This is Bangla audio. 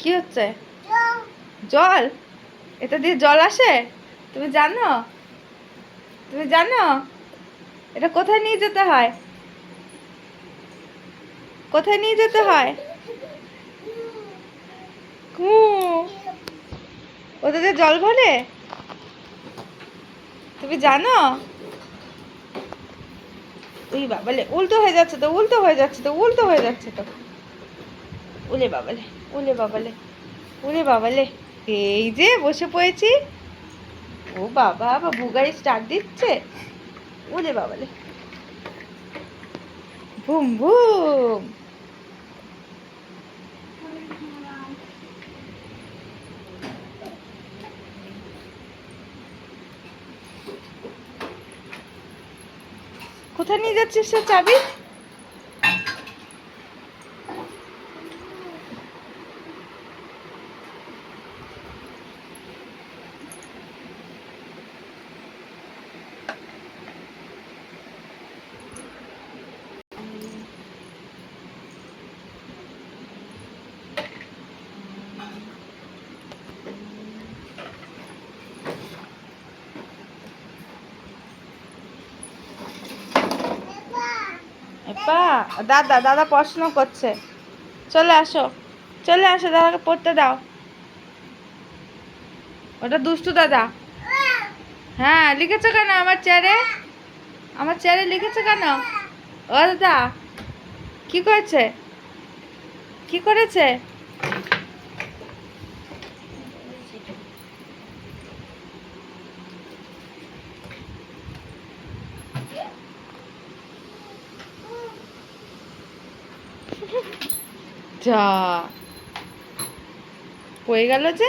কি হচ্ছে? জল? এটা দিয়ে জল আসে? তুমি জানো? তুমি জানো? এটা কোথায় নিয়ে যেতে হয়? কোথায় নিয়ে যেতে হয়? ওটা দিয়ে জল ভরে? তুমি জানো? ওই বাবালে, উল্টো হয়ে যাচ্ছে তো, উল্টো হয়ে যাচ্ছে তো, উল্টো হয়ে যাচ্ছে তো। উলে বাবালে উলে বাবালে উলে বাবালে। এই যে বসে পড়েছি। ও বাবা বাবু গাড়ি স্টার্ট দিচ্ছে। উলে বাবালে। বুম বুম কোথায় নিয়ে যাচ্ছিস চাবি? এপা দাদা দাদা পড়াশোনা করছে। চলে আসো চলে আসো, দাদাকে পড়তে দাও। ওটা দুষ্টু দাদা। হ্যাঁ লিখেছো কেন আমার চেয়ারে আমার চেয়ারে লিখেছো কেন? ও দাদা, কি করেছে? কি করেছে? যা হয়ে গেল যে?